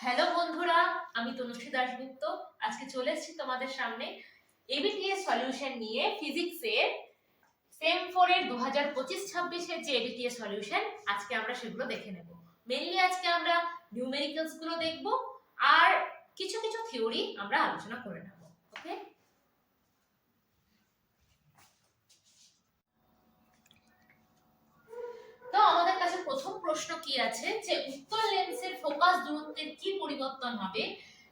Hello বন্ধুরা, আমি তনুশ্রী দাশগুপ্ত। আজকে চলে এসেছি তোমাদের সামনে এবিটিএস সলিউশন নিয়ে ফিজিক্সের সেম ফোর এর দু হাজার পঁচিশ ছাব্বিশের যে এবিটিএস সলিউশন আজকে আমরা সেগুলো দেখে নেব। মেনলি আজকে আমরা নিউমেরিক্যালসগুলো দেখব আর কিছু কিছু থিওরি আমরা আলোচনা করে নেব ওকে তো আমাদের কাছে প্রথম প্রশ্ন কি আছে? যে উত্তল লেন্সের ফোকাস দূরত্বের কি পরিবর্তন হবে?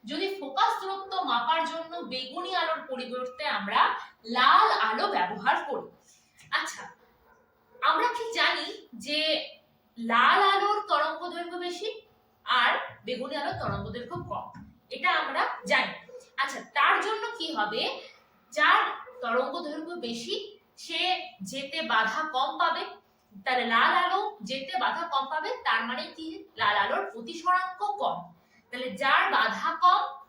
যদি ফোকাস দূরত্ব মাপার জন্য বেগুনি আলোর পরিবর্তে আমরা লাল আলো ব্যবহার করি। আচ্ছা আমরা কি জানি যে লাল আলোর তরঙ্গ দৈর্ঘ্য বেশি আর বেগুনি আলোর তরঙ্গ দৈর্ঘ্য কম? এটা আমরা জানি। আচ্ছা তার জন্য কি হবে? যার তরঙ্গ দৈর্ঘ্য বেশি, সে যেতে বাধা কম পাবে। তাহলে লাল আলো যেতে বাধা কম পাবে, তার মানে কি? লাল আলোর প্রতিসরাঙ্ক কম। তাহলে যার বাধা কম,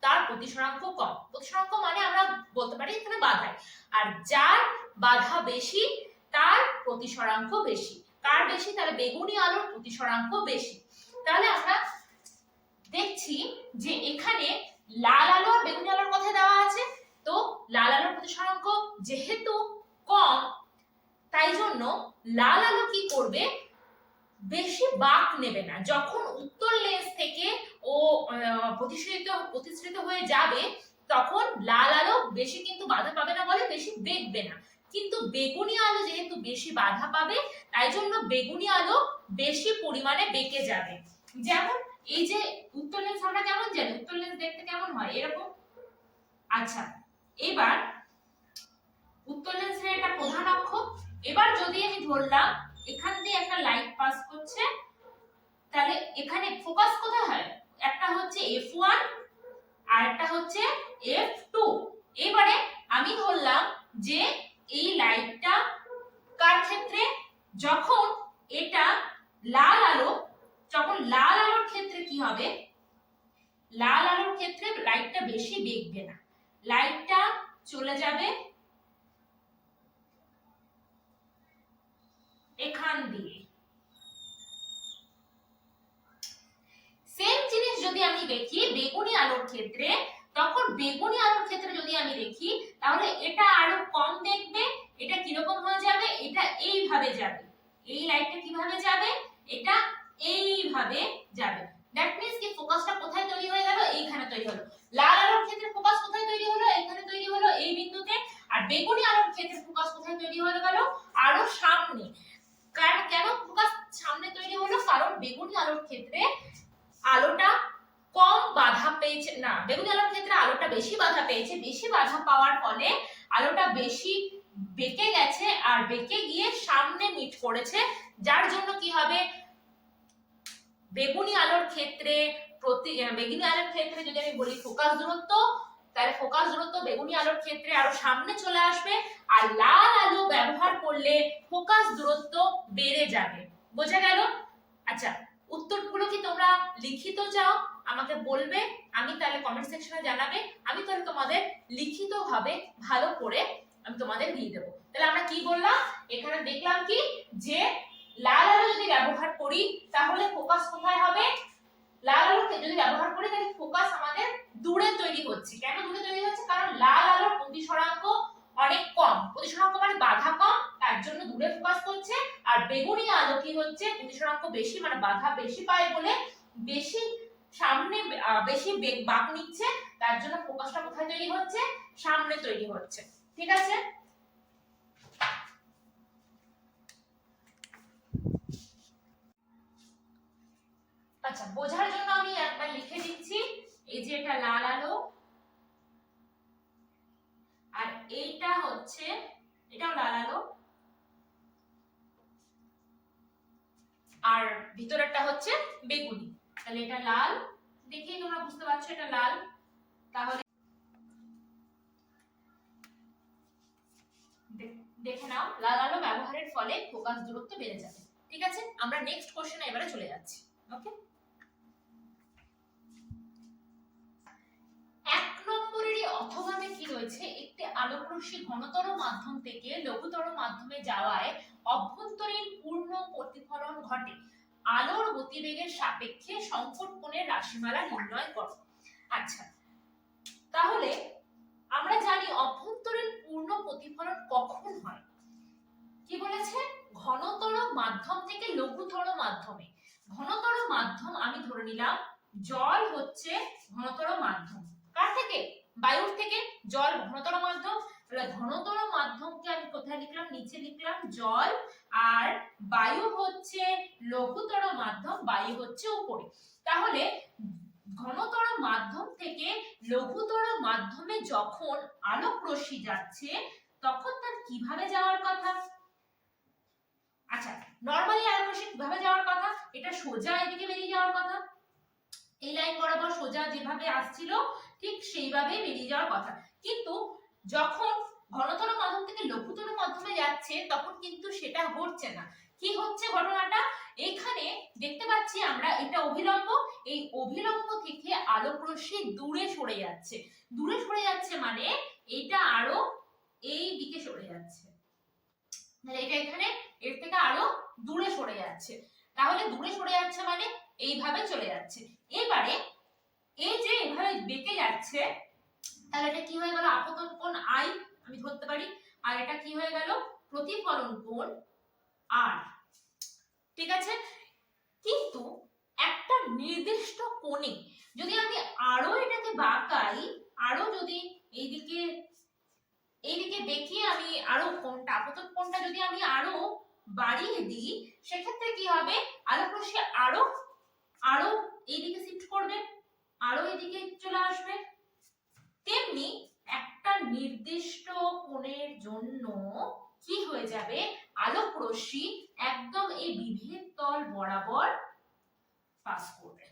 তার প্রতিসরাঙ্ক কম। প্রতিসরাঙ্ক মানে আমরা বলতে পারি এখানে বাধায়। আর যার বাধা বেশি, তার প্রতিসরাঙ্ক বেশি। কার বেশি? তাহলে বেগুনি আলোর প্রতিসরাঙ্ক বেশি। তাহলে আমরা দেখছি যে এখানে লাল আলো আর বেগুনি আলোর কথা দেওয়া আছে। তো লাল আলোর প্রতিসরাঙ্ক যেহেতু জন্য লাল আলো কি করবে? বেশি বাঁক নেবে না। যখন উত্তর লেন্স থেকে ও আহ, প্রতিসৃত প্রতিসৃত হয়ে যাবে তখন লাল আলো বেশি কিন্তু বাধা পাবে না বলে বেশি বেগবে না। কিন্তু বেগুনি আলো যেহেতু বেশি বাধা পাবে তাই জন্য বেগুনি আলো বেশি পরিমাণে বেঁকে যাবে। যেমন এই যে উত্তর লেন্স আমরা কেমন জানি? উত্তর লেন্স দেখতে কেমন হয়? এরকম? আচ্ছা এবার উত্তর লেন্সের এটা প্রধান অক্ষ এবার যদি আমি ধরলাম, এখান দিয়ে একটা লাইট পাস করছে, তাহলে এখানে ফোকাস কোথায় হয়? একটা হচ্ছে এফ ওয়ান আর একটা হচ্ছে এফ টু এবারে আমি ধরলাম যে এই লাইটটা কার ক্ষেত্রে যখন এটা লাল আলো যখন লাল আলোর ক্ষেত্রে কি হবে লাল আলোর ক্ষেত্রে লাইটটা বেশি বেগবে না লাইটটা চলে যাবে এখান দিয়ে সেম জিনিস যদি আমি দেখি বেগুনি আলোর ক্ষেত্রে তখন বেগুনি আলোর ক্ষেত্রে যদি আমি দেখি তাহলে এটা আরও কম দেখবে এটা কীরকম হয়ে যাবে এটা এইভাবে যাবে এই লাইটটা কীভাবে যাবে এটা এইভাবে যাবে দ্যাট মিন্স কি ফোকাসটা কোথায় তৈরি হয়ে গেল এইখানে তৈরি হলো লাল আলোর ক্ষেত্রে ফোকাস কোথায় তৈরি হলো এখানে তৈরি হলো এই বিন্দুতে আর বেগুনি আলোর ক্ষেত্রে ফোকাস কোথায় তৈরি হয়ে গেল আরও সামনে। কারণ কেন ফোকাস সামনে তৈরি হলো? কারণ বেগুনি আলোর ক্ষেত্রে আলোটা কম বাধা পেয়েছে, না, বেগুনি আলোর ক্ষেত্রে আলোটা বেশি বাধা পেয়েছে। বেশি বাধা পাওয়ার ফলে আলোটা বেশি বেঁকে গেছে আর বেঁকে গিয়ে সামনে মিট করেছে। যার জন্য কি হবে? বেগুনি আলোর ক্ষেত্রে প্রতি, বেগুনি আলোর ক্ষেত্রে যদি আমি বলি ফোকাস দূরত্ব তাহলে ফোকাস দূরত্ব বেগুনি আলোর ক্ষেত্রে আরও সামনে চলে আসবে, আর লাল আলো ব্যবহার করলে ফোকাস দূরত্ব বেড়ে যাবে। বোঝা গেল? আচ্ছা উত্তরগুলো কি তোমরা লিখিত চাও? আমাকে বলবে, আমি তাহলে কমেন্ট সেকশনে জানাবে, আমি তাহলে তোমাদের লিখিত ভাবে ভালো করে আমি তোমাদের দিয়ে দেবো। তাহলে আমরা কি বললাম? এখানে দেখলাম কি? যে লাল আলো যদি ব্যবহার করি, তাহলে ফোকাস কোথায় হবে? লাল আলো যদি ব্যবহার করি, তাহলে ফোকাস আমাদের দূরে তৈরি হচ্ছে। কেন দূরে তৈরি হচ্ছে? কারণ লাল আলোর প্রতিসরাঙ্ক অনেক কম। প্রতিসরাঙ্ক মানে বাধা কম, তার জন্য দূরে ফোকাস করছে। আর বেগুনি আলো কি হচ্ছে? প্রতিসরাঙ্ক বেশি মানে বাধা বেশি পায় বলে বেশি সামনে বেশি বেগ বাঁক নিচ্ছে, তার জন্য ফোকাসটা কোথায় তৈরি হচ্ছে? সামনে তৈরি হচ্ছে। ঠিক আছে? আচ্ছা বোঝার জন্য আমি একবার লিখে দিচ্ছি। এই যে এটা লাল আলো, আর এইটা হচ্ছে, এটাও লাল আলো। আর ভিতরেরটা হচ্ছে বেগুনি। তাহলে এটা লাল। দেখেই তোমরা বুঝতে পারছ এটা লাল। তাহলে দেখে নাও, লাল আলো ব্যবহারের ফলে ফোকাস দূরত্ব বেড়ে যাবে। ঠিক আছে? আমরা নেক্সট কোশ্চেনে এবারে চলে যাচ্ছি। ওকে এক নম্বরেরই অথবাতে কি রয়েছে? একটি আলোকরশ্মি ঘনতর মাধ্যম থেকে লঘুতর মাধ্যমে যাওয়ায় অভ্যন্তরীণ পূর্ণ প্রতিফলন ঘটে। আলোর গতিবেগের সাপেক্ষে সংকট কোণের রাশিমালা নির্ণয় করো। আচ্ছা তাহলে আমরা জানি অভ্যন্তরীণ পূর্ণ প্রতিফলন কখন হয়। কি বলেছে? ঘনতর মাধ্যম থেকে লঘুতর মাধ্যমে। ঘনতর মাধ্যম আমি ধরে নিলাম, জল হচ্ছে ঘনতর মাধ্যম। কার থেকে? বায়ুর থেকে জল ঘনতর মাধ্যম, তাহলে ঘনতর মাধ্যমকে আমি কোথায় লিখলাম? নিচে লিখলাম জল, আর বায়ু হচ্ছে লঘুতর মাধ্যম, বায়ু হচ্ছে উপরে। তাহলে ঘনতর মাধ্যম থেকে লঘুতর মাধ্যমে যখন আলোক রশ্মি যাচ্ছে, তখন তার কীভাবে যাওয়ার কথা? আচ্ছা নর্মালি আলোক রশ্মি কীভাবে যাওয়ার কথা? এটা সোজা এদিকে বেরিয়ে যাওয়ার কথা। এই লাইন বরাবর সোজা যেভাবে আসছিল ঠিক সেইভাবে বেরিয়ে যাওয়ার কথা। কিন্তু যখন ঘনতর মাধ্যম থেকে লঘুতর মাধ্যমে যাচ্ছে, তখন কিন্তু সেটা হচ্ছে না। কি হচ্ছে ঘটনাটা? এখানে দেখতে পাচ্ছি আমরা এটা অভিলম্ব। এই অভিলম্ব থেকে আলোক রশ্মি দূরে সরে যাচ্ছে। দূরে সরে যাচ্ছে মানে এটা আরও এই দিকে সরে যাচ্ছে। তাহলে এটা এখানে, এর থেকে আরও দূরে সরে যাচ্ছে। তাহলে দূরে সরে যাচ্ছে মানে এইভাবে চলে যাচ্ছে। এবারে এই যে এভাবে বেঁকে যাচ্ছে, তাহলে এটা কি হয়ে গেল? আপতন কোণ আই আমি ধরতে পারি। আর এটা কি হয়ে গেল? প্রতিফলন কোণ আর ঠিক আছে? কিন্তু একটা নির্দিষ্ট কোণে যদি আমি আরও এটাকে বাঁকাই, আরও যদি এইদিকে এইদিকে বেঁকিয়ে আমি আরও কোণটা, আপতন কোণটা যদি আমি আরও বাড়িয়ে দিই, সেক্ষেত্রে কি হবে? আলোক রশ্মি আরও আরও এইদিকে শিফট করবে। আরও এদিকে চলে আসবে। তেমনি একটা নির্দিষ্ট কোণের জন্য কি হয়ে যাবে? আলোক রশ্মি একদম এই বিভেদ তল বরাবর পাস করবে।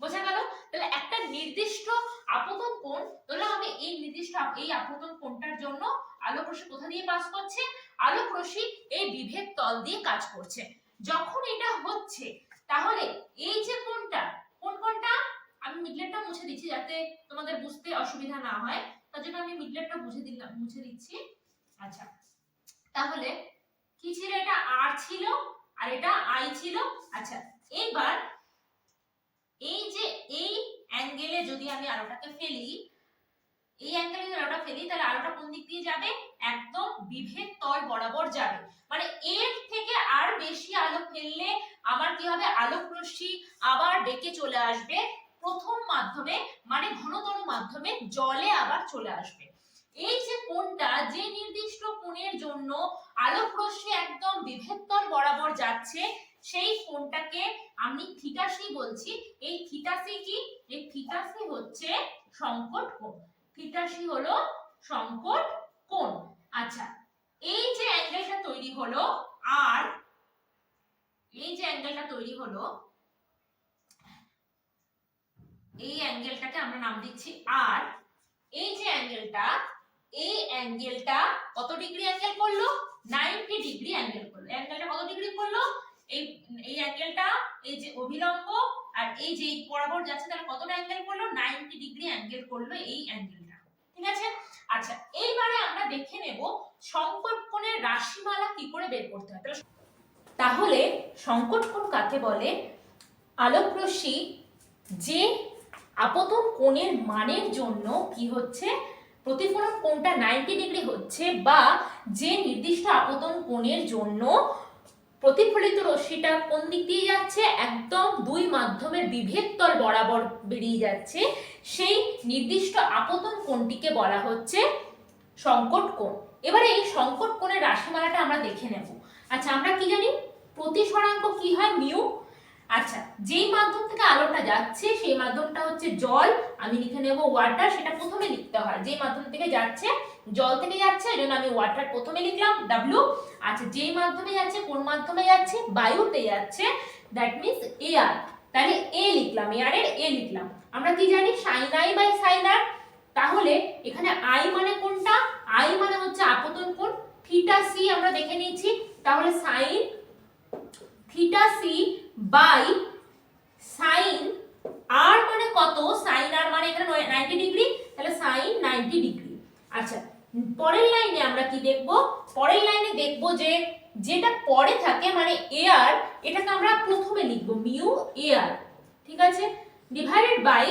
বোঝা গেল? তাহলে একটা নির্দিষ্ট আপতন কোণ তাহলে আমি এই নির্দিষ্ট এই আপতন কোণটার জন্য আলোক রশ্মি কোথা দিয়ে পাস করছে? আলোক রশ্মি এই বিভেদ তল দিয়ে কাজ করছে। যখন এটা হচ্ছে, তাহলে এই যে কোণটা, কোন কোণটা? আমি মিডলেটটা মুছে দিচ্ছি যাতে তোমাদের বুঝতে অসুবিধা না হয়। তার জন্য আমি মিডলেটটা মুছে দিলাম, মুছে দিচ্ছি। আচ্ছা তাহলে কি ছিল এটা? আর ছিল আর এটা আই ছিল। আচ্ছা এবার এই যে এই অ্যাঙ্গেলে যদি আমি আলোটাকে ফেলি, এই অ্যাঙ্গেলে যদি আলোটা ফেলি, তাহলে আলোটা কোন দিক দিয়ে যাবে? একদম বিভেদ তল বরাবর যাবে। মানে এর থেকে আর বেশি আলো ফেললে আমার কি হবে? আলোক রশ্মি আবার ডেকে চলে আসবে। প্রথম মাধ্যমে মানে ঘনতর মাধ্যমে জলে আবার চলে আসবে। এই যে কোণটা, যে নির্দিষ্ট কোণের জন্য আলোক রশ্মি একদম বিভেদতল বরাবর যাচ্ছে, সেই কোণটাকে আমি থিটাসি বলছি। এই থিটাসি কি? এই থিটাসি হচ্ছে সংকট কোণ। থিটাসি হলো সংকট কোণ। আচ্ছা এই যে অ্যাঙ্গেলটা তৈরি হলো, আর এই যে অ্যাঙ্গেলটা তৈরি হলো এই অ্যাঙ্গেলটাকে আমরা নাম দিচ্ছি আর। এই যে অ্যাঙ্গেলটা, এই অ্যাঙ্গেলটা কত ডিগ্রি অ্যাঙ্গেল করল? 90 ডিগ্রি অ্যাঙ্গেল করল। অ্যাঙ্গেলটা কত ডিগ্রি করল? এই এই অ্যাঙ্গেলটা, এই যে অভিলম্ব আর এই যে বরাবর যাচ্ছে, তাহলে কতটা অ্যাঙ্গেল করল? 90 ডিগ্রি অ্যাঙ্গেল করল এই অ্যাঙ্গেলটা। ঠিক আছে? আচ্ছা এইবারে আমরা দেখে নেব সংকট রাশিমালা কি করে বের করতে হয়। তাহলে তাহলে সংকট কোণ কাকে বলে? আলোক রশ্মি যে আপতন কোণের মানের জন্য কি হচ্ছে? প্রতিফলন কোণটা 90 ডিগ্রি হচ্ছে বা যে নির্দিষ্ট আপতন কোণের জন্য প্রতিফলিত রশ্মিটা কোন দিক দিয়ে যাচ্ছে? একদম দুই মাধ্যমের বিভেদ তল বরাবর বেরিয়ে যাচ্ছে। সেই নির্দিষ্ট আপতন কোণটিকে বলা হচ্ছে সংকট কোণ। এবারে এই সংকট কোণের রাশিমালাটা আমরা দেখে নেব। আচ্ছা আমরা কি জানি? প্রতিসরাঙ্ক কি হয়? মিউ আচ্ছা যেই মাধ্যম থেকে আলোটা যাচ্ছে, সেই মাধ্যমটা হচ্ছে জল। আমি লিখে নেব ওয়াটার সেটা প্রথমে লিখতে হয়। যেই মাধ্যম থেকে যাচ্ছে, জল থেকে যাচ্ছে, এই জন্য আমি ওয়াটার প্রথমে লিখলাম ডাব্লু আচ্ছা যেই মাধ্যমে যাচ্ছে, কোন মাধ্যমে যাচ্ছে? বায়ুতে যাচ্ছে দ্যাট মিন্স এয়ার তাহলে এ লিখলাম এয়ারের এ লিখলাম। আমরা কি জানি? Sine I by sine R তাহলে এখানে আই মানে কোনটা? আই মানে হচ্ছে আপতন কোণ। থিটা সি আমরা দেখে নিয়েছি। তাহলে sine theta C by sine R মানে কত? সাইন আর মানে এখানে নাইনটি ডিগ্রি। তাহলে সাইন নাইনটি ডিগ্রি। আচ্ছা পরের লাইনে আমরা কি দেখব? পরের লাইনে দেখব যে যেটা পরে থাকে মানে এয়ার এটাকে আমরা প্রথমে লিখব, মিউ এয়ার ঠিক আছে? ডিভাইডেড বাই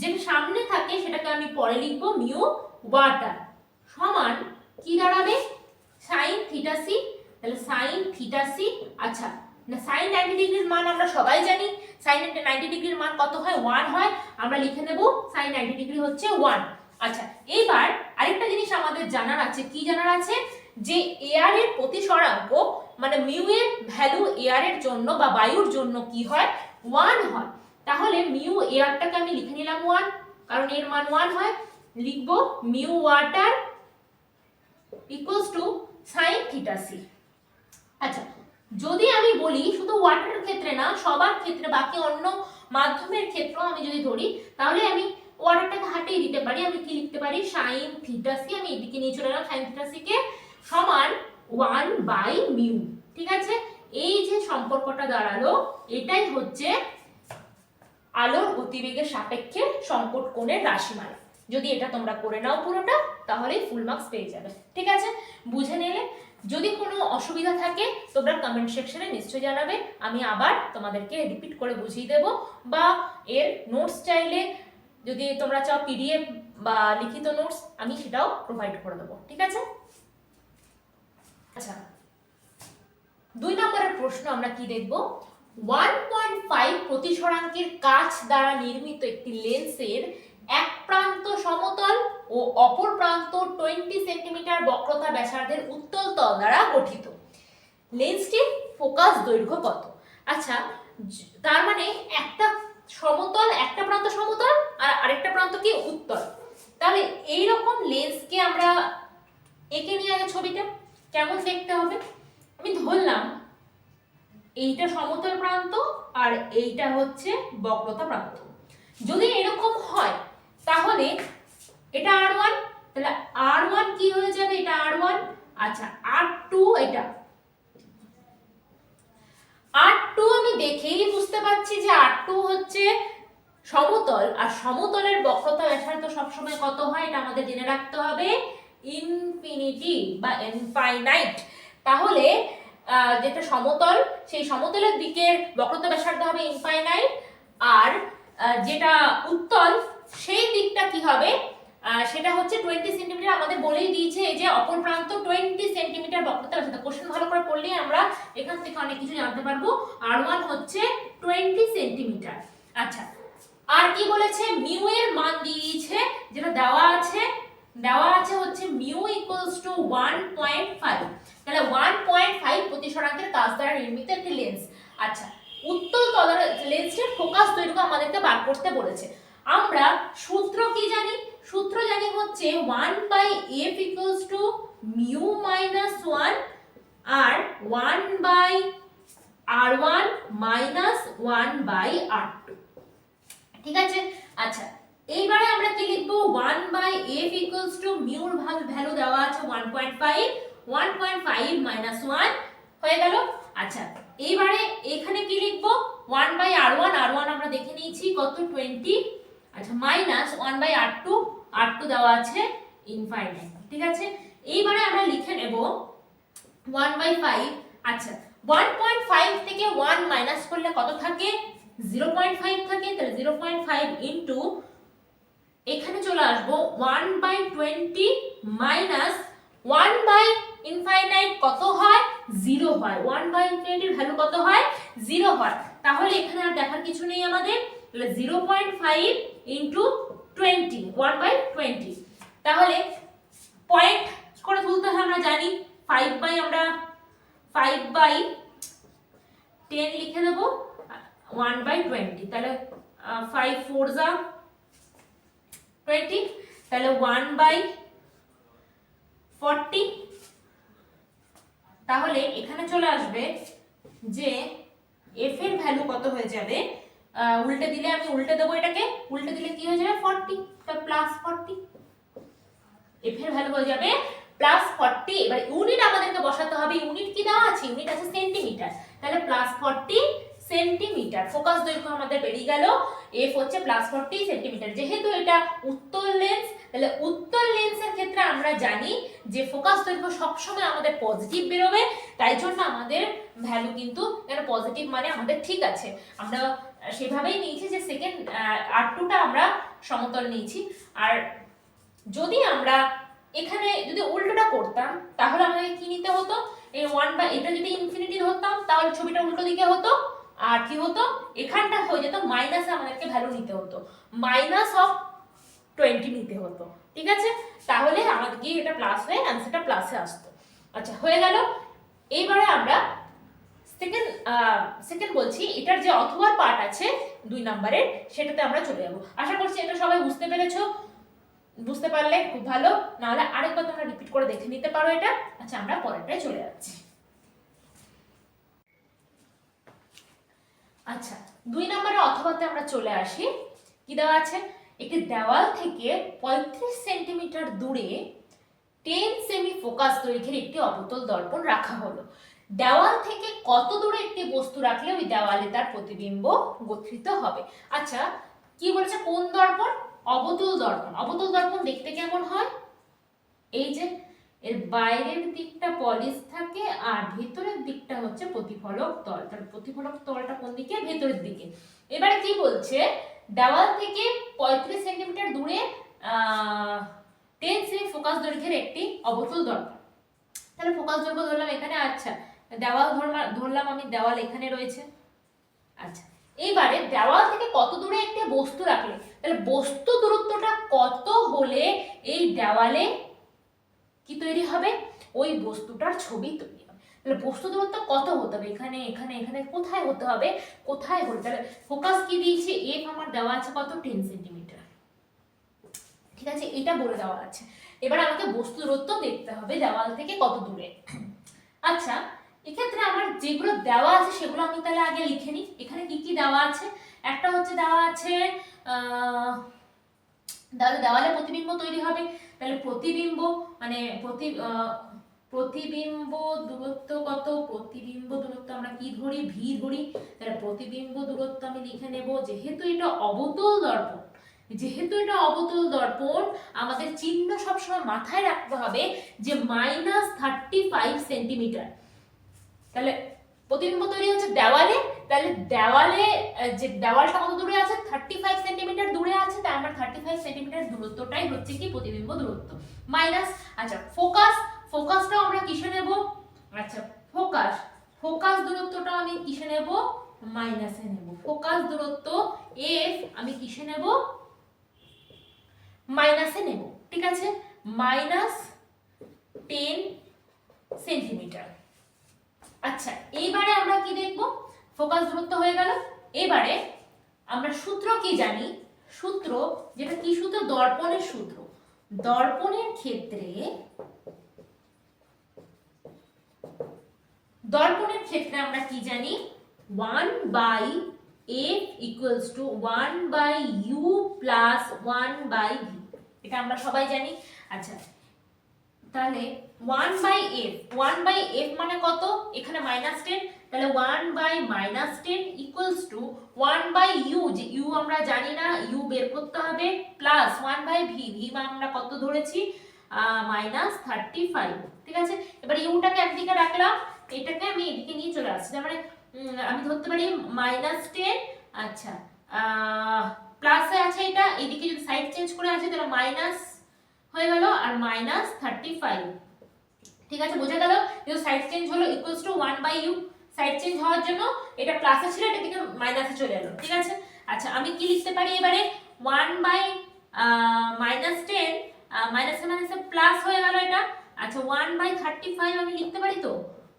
যেটা সামনে থাকে সেটাকে আমি পরে লিখব, মিউ ওয়াটার। সমান কি দাঁড়াবে? Sine theta C. তাহলে সাইন থিটা সি। আচ্ছা সাইন নাইনটি ডিগ্রির মান আমরা সবাই জানি। সাইন নাইনটি ডিগ্রির মান কত হয়? ওয়ান হয়। আমরা লিখে নেব সাইন নাইনটি ডিগ্রি হচ্ছে ওয়ান আচ্ছা এইবার আরেকটা জিনিস আমাদের জানার আছে। কি জানার আছে? যে এয়ার এর প্রতিসরাঙ্ক মানে মিউ এর ভ্যালু এয়ার এর জন্য বা বায়ুর জন্য কি হয়? ওয়ান হয়। তাহলে মিউ এয়ারটাকে আমি লিখে নিলাম ওয়ান কারণ এর মান ওয়ান হয়। লিখব mu water equals to sine theta C আচ্ছা যদি আমি বলি শুধু ওয়াটারের ক্ষেত্রে না, সবার ক্ষেত্রে, বাকি অন্য মাধ্যমের ক্ষেত্রেও আমি যদি ধরি, তাহলে আমি ওয়াটারটাকে হাটেই দিতে পারি, আমি কি লিখতে পারি? সাইন থিটা সি আমি এদিকে নিয়ে চলে গেলাম সাইন থিটা সি কে সমান ওয়ান বাই মিউ ঠিক আছে? এই যে সম্পর্কটা দাঁড়াল, এটাই হচ্ছে আলোর গতিবেগের সাপেক্ষে সংকট কোণের রাশিমালা। যদি এটা তোমরা করে নাও পুরোটা, তাহলেই ফুল মার্কস পেয়ে যাবে, ঠিক আছে? বুঝে নিলে? যদি কোনো অসুবিধা থাকে, তোমরা কমেন্ট সেকশনে নিশ্চয়ই জানাবে। আমি আবার তোমাদেরকে রিপিট করে বুঝিয়ে দেব। বা এর নোটস চাইলে যদি তোমরা চাও পিডিএফ বা লিখিত নোটস আমি সেটাও প্রোভাইড করে দেবো। ঠিক আছে? আচ্ছা দুই নম্বরের প্রশ্ন আমরা কি দেখব? ওয়ান পয়েন্ট ফাইভ প্রতিসরাঙ্কের কাচ দ্বারা নির্মিত একটি লেন্সের প্রান্ত সমতল ও অপর প্রান্ত টোয়েন্টি সেন্টিমিটার বক্রতা ব্যাসার্ধের উত্তল তল দ্বারা গঠিত। লেন্সটির ফোকাস দৈর্ঘ্য কত? আচ্ছা তার মানে একটা সমতল, একটা প্রান্ত সমতল আর আরেকটা প্রান্ত কি? উত্তল। তাহলে এই রকম লেন্সকে আমরা এঁকে নিয়ে আগে ছবিটা কেমন দেখতে হবে? আমি ধরলাম, এইটা সমতল প্রান্ত আর এইটা হচ্ছে বক্রতা প্রান্ত। যদি এরকম হয় তাহলে এটা আর ওয়ান তাহলে আর ওয়ান কি হয়ে যাবে? এটা আর ওয়ান আচ্ছা আর টু এটা। আর টু আমি দেখেই বুঝতে পারছি যে আর টু হচ্ছে সমতল, আর সমতলের বক্রতা ব্যাসার্ধ সবসময় কত হয়? এটা আমাদের জেনে রাখতে হবে। ইনফিনিটি বা ইনফাইনাইট তাহলে যেটা সমতল, সেই সমতলের দিকের বক্রতা ব্যাসার্ধ হবে ইনফাইনাইট আর যেটা উত্তল সেই দিকটা কি হবে? সেটা হচ্ছে টোয়েন্টি সেন্টিমিটার আমাদের বলেই দিয়েছে, এই যে অপর প্রান্ত টোয়েন্টি সেন্টিমিটার বক্রতা ব্যাসার্ধ কোশ্চেন ভালো করে পড়লে আমরা এখান থেকে অনেক কিছু জানতে পারব। আর ওয়ান হচ্ছে টোয়েন্টি সেন্টিমিটার আচ্ছা আর কি বলেছে? মিউ এর মান দিয়ে দিয়েছে, যেটা দেওয়া আছে দেওয়া আছে হচ্ছে mu equals to one point five তাহলে ওয়ান পয়েন্ট ফাইভ প্রতিসরাঙ্কের কাজ দ্বারা নির্মিত একটি লেন্স আচ্ছা উত্তল তলার লেন্সের ফোকাস দৈর্ঘ্য আমাদেরকে বার করতে বলেছে। আমরা সূত্র কি জানি? সূত্র জানি হচ্ছে one by F equals to mu minus one R one by R one minus one by R two ঠিক আছে? আচ্ছা এইবারে আমরা কি লিখব? One by F equals to Muir value দেওয়া আছে one point five one point five minus one হয়ে গেল। আচ্ছা এইবারে এখানে কি লিখব? One by R one R one আমরা দেখে নিয়েছি, কত? টোয়েন্টি আচ্ছা minus one by R two R two দেওয়া আছে ইনফাইনাইট ঠিক আছে? এইবারে আমরা লিখে নেব ওয়ান বাই ফাইভ আচ্ছা ওয়ান পয়েন্ট ফাইভ থেকে ওয়ান মাইনাস করলে কত থাকে? জিরো পয়েন্ট ফাইভ থাকে, তাহলে জিরো পয়েন্ট ফাইভ ইন্টু এখানে চলে আসব one by twenty minus one by infinite কত হয়? জিরো হয়। ওয়ান বাই ইনফিনিটির ভ্যালু কত হয়? জিরো হয়। তাহলে এখানে আর দেখার কিছু নেই আমাদের। Zero point five into twenty one by twenty তাহলে পয়েন্ট করে তুলতে হয়, আমরা জানি ফাইভ বাই আমরা ফাইভ বাই টেন লিখে দেবো ওয়ান বাই টোয়েন্টি তাহলে ফাইভ ফোর যা টোয়েন্টি তাহলে ওয়ান বাই ফর্টি তাহলে এখানে চলে আসবে যে এফ এর ভ্যালু কত হয়ে যাবে? উল্টে দিলে আমি উল্টে দেবো এটাকে। উল্টে দিলে কি হয়ে যাবে? ফর্টি প্লাস ফর্টি এফ এর ভ্যালু হয়ে যাবে প্লাস ফর্টি এবার ইউনিট আমাদেরকে বসাতে হবে। ইউনিট কি দেওয়া আছে? ইউনিট আছে সেন্টিমিটার তাহলে প্লাস ফর্টি সেন্টিমিটার ফোকাস দৈর্ঘ্য আমাদের বেরিয়ে গেল। এফ হচ্ছে প্লাস ফর্টি সেন্টিমিটার যেহেতু এটা উত্তর লেন্স তাহলে উত্তর লেন্সের ক্ষেত্রে আমরা জানি যে ফোকাস দৈর্ঘ্য সবসময় আমাদের পজিটিভ বেরোবে। তাই জন্য আমাদের ভ্যালু কিন্তু পজিটিভ মানে আমাদের ঠিক আছে। আমরা সেভাবেই নিয়েছি যে সেকেন্ড আর টুটা আমরা সমতল নিয়েছি। আর যদি আমরা এখানে যদি উল্টোটা করতাম, তাহলে আমাকে কি নিতে হতো? এই ওয়ান বা এটা যদি ইনফিনিটি ধরতাম, তাহলে ছবিটা উল্টো দিকে হতো, আর কি হতো? এখানটা হয়ে যেত মাইনাসে আমাদেরকে ভ্যালু নিতে হতো। মাইনাস অফ টোয়েন্টি নিতে হতো। ঠিক আছে? তাহলে আমাদের কি এটা প্লাস হয়ে অ্যান্সারটা প্লাসে আসতো। আচ্ছা হয়ে গেল। এইবারে আমরা সেকেন্ড সেকেন্ড বলছি, এটার যে অথবা পার্ট আছে দুই নম্বরের সেটাতে আমরা চলে যাব। আশা করছি এটা সবাই বুঝতে পেরেছ। বুঝতে পারলে খুব ভালো। নাহলে আরেকবার তোমরা রিপিট করে দেখে নিতে পারো এটা। আচ্ছা আমরা পরেরটায় চলে যাচ্ছি। আচ্ছা দুই নম্বরে অথবাতে আমরা চলে আসি। কি দেওয়া আছে? একটি দেওয়াল থেকে পঁয়ত্রিশ সেন্টিমিটার দূরে টেন সেমি ফোকাস দৈর্ঘ্যের একটি অবতল দর্পণ রাখা হলো। দেওয়াল থেকে কত দূরে একটি বস্তু রাখলে ওই দেওয়ালে তার প্রতিবিম্ব গঠিত হবে? আচ্ছা কি বলেছে? কোন দর্পণ? অবতল দর্পণ। অবতল দর্পণ দেখতে কেমন হয়? এই যে, এর বাইরের দিকটা পলিশ থাকে আর ভেতরের দিকটা হচ্ছে প্রতিফলক তল। তাহলে প্রতিফলক তলটা কোন দিকে? ভেতরের দিকে। এবারে কি বলছে? দেওয়াল থেকে পঁয়ত্রিশ সেন্টিমিটার দূরে টেন সেমি ফোকাস দৈর্ঘ্যের একটি অবতল দর্পণ। তাহলে ফোকাস দৈর্ঘ্য ধরলাম এখানে আচ্ছা। দেওয়াল ধরলাম আমি, দেওয়াল এখানে রয়েছে। আচ্ছা এইবারে দেওয়াল থেকে কত দূরে একটি বস্তু রাখলে? তাহলে বস্তু দূরত্বটা কত হলে এই দেওয়ালে কি তৈরি হবে? ওই বস্তুটার ছবি তৈরি হবে। তাহলে বস্তু দূরত্ব কত হতে হবে? এখানে এখানে এখানে কোথায় হতে হবে? কোথায় হতে তাহলে ফোকাস কি দিয়েছে? এফ আমার দেওয়া আছে কত? টেন সেন্টিমিটার ঠিক আছে, এটা বলে দেওয়া আছে। এবার আমাকে বস্তু দূরত্ব দেখতে হবে দেওয়াল থেকে কত দূরে। আচ্ছা যেগুলো দেওয়া আছে সেগুলো আমি তাহলে আগে লিখে নিই। এখানে কি কি দেওয়া আছে? একটা হচ্ছে দেওয়া আছে তাহলে দেওয়ালে প্রতিবিম্ব তৈরি হবে। তাহলে প্রতিবিম্ব মানে প্রতি প্রতিবিম্ব দূরত্ব কত? প্রতিবিম্ব দূরত্ব আমরা কি ধরি? ভি ধরি। তাহলে প্রতিবিম্ব দূরত্ব আমি লিখে নেব। যেহেতু এটা অবতল দর্পণ, যেহেতু এটা অবতল দর্পণ, আমাদের চিহ্ন সবসময় মাথায় রাখতে হবে যে মাইনাস থার্টি ফাইভ সেন্টিমিটার তাহলে প্রতিবিম্ব তৈরি হচ্ছে দেওয়ালে? তাহলে দেওয়ালে যে দেওয়ালটা কত দূরে আছে? থার্টি ফাইভ সেন্টিমিটার দূরে আছে, তাই আমার থার্টি ফাইভ সেন্টিমিটার দূরত্বটাই হচ্ছে কি প্রতিবিম্ব দূরত্ব। মাইনাস আচ্ছা ফোকাস ফোকাসটাও আমরা কিসে নেব? আচ্ছা ফোকাস ফোকাস দূরত্বটাও আমি কিসে নেব? মাইনাসে নেব। ফোকাস দূরত্ব এফ আমি কিসে নেব? মাইনাসে নেব। ঠিক আছে? মাইনাস টেন সেন্টিমিটার আচ্ছা এইবারে আমরা কি দেখব? ফোকাস দূরত্ব হয়ে গেল। এবারে আমরা সূত্র কি জানি? সূত্র, যেটা কি সূত্র? দর্পণের সূত্র। দর্পণের ক্ষেত্রে দর্পণের ক্ষেত্রে আমরা কি জানি? One by F equals to one by U plus one by V. এটা আমরা সবাই জানি। আচ্ছা তাহলে one by F one by F মানে কত? এখানে মাইনাস টেন তাহলে one by minus ten equals to one by U যে ইউ আমরা জানি না ইউ বের করতে হবে plus one by V V আমরা কত ধরেছি? মাইনাস থার্টি ফাইভ ঠিক আছে? এবার ইউটাকে একদিকে রাখলাম, এটাকে আমি এদিকে নিয়ে চলে আসছি মানে আমি ধরতে পারি মাইনাস টেন আচ্ছা প্লাসে আছে এটা, এদিকে যদি সাইড চেঞ্জ করে আছে তাহলে মাইনাস হয়ে গেল আর মাইনাস থার্টি ফাইভ ঠিক আছে, বোঝা গেল? যেহেতু সাইড চেঞ্জ হলো equals to one by U side change হওয়ার জন্য এটা প্লাসে ছিল, এটা কিন্তু মাইনাসে চলে এলো। ঠিক আছে? আচ্ছা আমি কি লিখতে পারি এবারে? ওয়ান বাই মাইনাস টেন মাইনাসে মাইনাসে প্লাস হয়ে গেল এটা। আচ্ছা ওয়ান বাই থার্টি ফাইভ আমি লিখতে পারি তো?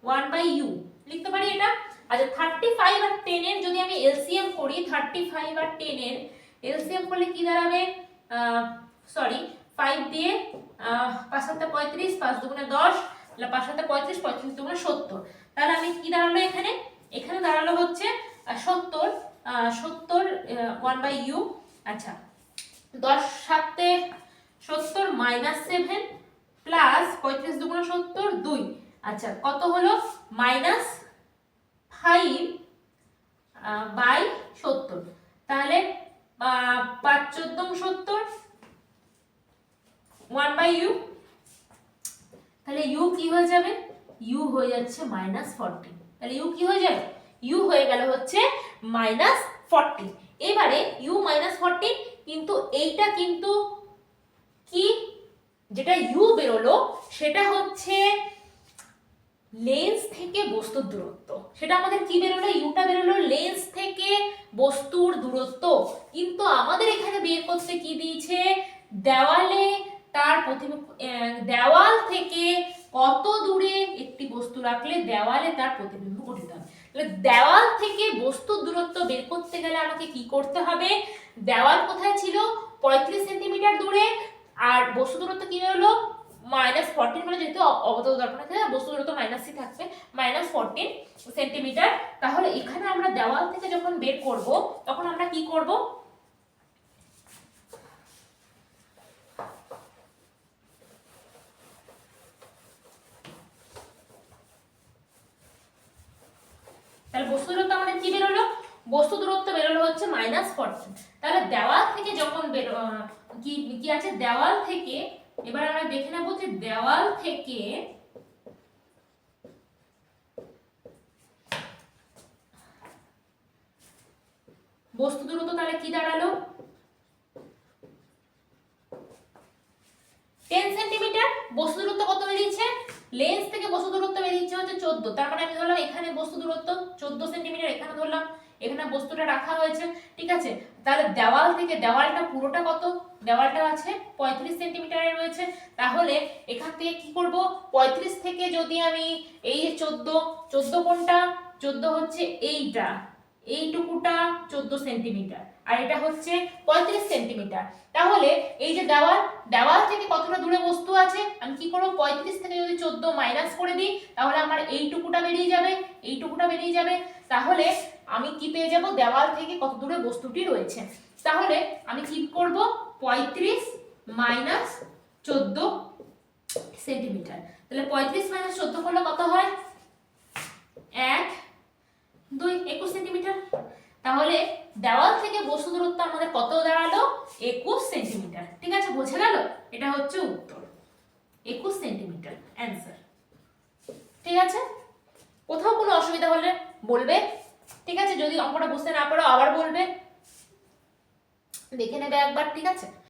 ওয়ান বাই ইউ লিখতে পারি এটা? আচ্ছা থার্টি ফাইভ আর টেনের যদি আমি এলসিএম করি থার্টি ফাইভ আর টেনের এলসিএম করলে কি দাঁড়াবে? সরি ফাইভ দিয়ে পাঁচ সাথে পঁয়ত্রিশ, পাঁচ দুগুণে দশ পাঁচ সাথে পঁয়ত্রিশ পঁয়ত্রিশ দুগুণে সত্তর। তাহলে আমি কি দাঁড়াল এখানে? এখানে দাঁড়াল হচ্ছে সত্তর সত্তর ওয়ান বাই ইউ আচ্ছা। দশ সাতে সত্তর মাইনাস সেভেন প্লাস পঁয়ত্রিশ দুগুণে সত্তর, দুই। আচ্ছা কত হলো? মাইনাস ফাইভ বাই সত্তর। তাহলে পাঁচ চোদ্দ সত্তর ওয়ান বাই ইউ তাহলে ইউ কি হয়ে যাবে? ইউ হয়ে যাচ্ছে মাইনাস ফর্টি তাহলে ইউ কি হয়ে যাবে? ইউ হয়ে গেল হচ্ছে মাইনাস ফর্টি এবারে ইউ মাইনাস ফর্টি কিন্তু এইটা কিন্তু কি? যেটা ইউ বেরোলো, সেটা হচ্ছে লেন্স থেকে বস্তুর দূরত্ব। সেটা আমাদের কি বেরোলো? ইউটা বেরোলো লেন্স থেকে বস্তুর দূরত্ব। কিন্তু আমাদের এখানে বের করতে কি দিয়েছে? দেওয়ালে তার প্রতিবিম্ব দেওয়াল থেকে কত দূরে একটি বস্তু রাখলে দেওয়ালে তার প্রতিবিম্ব গঠিত হবে। তাহলে দেওয়াল থেকে বস্তুর দূরত্ব বের করতে গেলে আমাকে কি করতে হবে? দেওয়াল কোথায় ছিল? পঁয়ত্রিশ সেন্টিমিটার দূরে। আর বস্তু দূরত্ব কি হলো? মাইনাস ফোরটিন মানে যেহেতু অবতল আছে বস্তু দূরত্ব মাইনাসই থাকবে। Minus fourteen centimetre. তাহলে এখানে আমরা দেওয়াল থেকে যখন বের করব, তখন আমরা কি করব? তাহলে বস্তু দূরত্ব আমাদের কি বেরোলো? বস্তু দূরত্ব বেরোলো হচ্ছে মাইনাস ফর্টি তাহলে দেওয়াল থেকে যখন বেরো কি কি আছে? দেওয়াল থেকে, এবার আমরা দেখে নেব যে দেওয়াল থেকে বস্তু দূরত্ব তাহলে কি দাঁড়াল টেন সেন্টিমিটার বস্তু দূরত্ব কত বেরিয়েছে লেন্স থেকে বস্তু দূরত্ব বেরিয়েছে হচ্ছে চোদ্দ। তার মানে আমি ধরলাম এখানে বস্তু দূরত্ব চোদ্দ সেন্টিমিটার, এখানে ধরলাম, এখানে বস্তুটা রাখা হয়েছে, ঠিক আছে? তাহলে দেওয়াল থেকে, দেওয়ালটা পুরোটা কত? দেওয়ালটা আছে পঁয়ত্রিশ সেন্টিমিটারের রয়েছে। তাহলে এখান থেকে কি করব? পঁয়ত্রিশ থেকে যদি আমি এই যে চোদ্দ চোদ্দ কোনটা? চোদ্দ হচ্ছে এইটা। এইটুকুটা চোদ্দ সেন্টিমিটার। আর এটা হচ্ছে পঁয়ত্রিশ সেন্টিমিটার। তাহলে এই যে দেওয়াল দেওয়াল থেকে কতটা দূরে বস্তু আছে? আমি কি করব? পঁয়ত্রিশ থেকে যদি চোদ্দ মাইনাস করে দিই, তাহলে আমার এইটুকুটা বেরিয়ে যাবে, এইটুকুটা বেরিয়ে যাবে। তাহলে আমি কি পেয়ে যাব? দেওয়াল থেকে কত দূরে বস্তুটি রয়েছে। তাহলে আমি কি করব? পঁয়ত্রিশ মাইনাস চোদ্দ সেন্টিমিটার। তাহলে পঁয়ত্রিশ মাইনাস চোদ্দ করলে কত হয়? এক, দুই, একুশ সেন্টিমিটার। তাহলে দেওয়াল থেকে বস্তু দূরত্ব আমাদের কত দাঁড়াল? একুশ সেন্টিমিটার। ঠিক আছে, বোঝা গেল? এটা হচ্ছে উত্তর। একুশ সেন্টিমিটার। অ্যান্সার ঠিক আছে? কোথাও কোনো অসুবিধা হলে বলবে। ঠিক আছে, যদি অঙ্কটা বুঝতে না পারো, আবার বলবে। দেখে নেবে একবার, ঠিক আছে?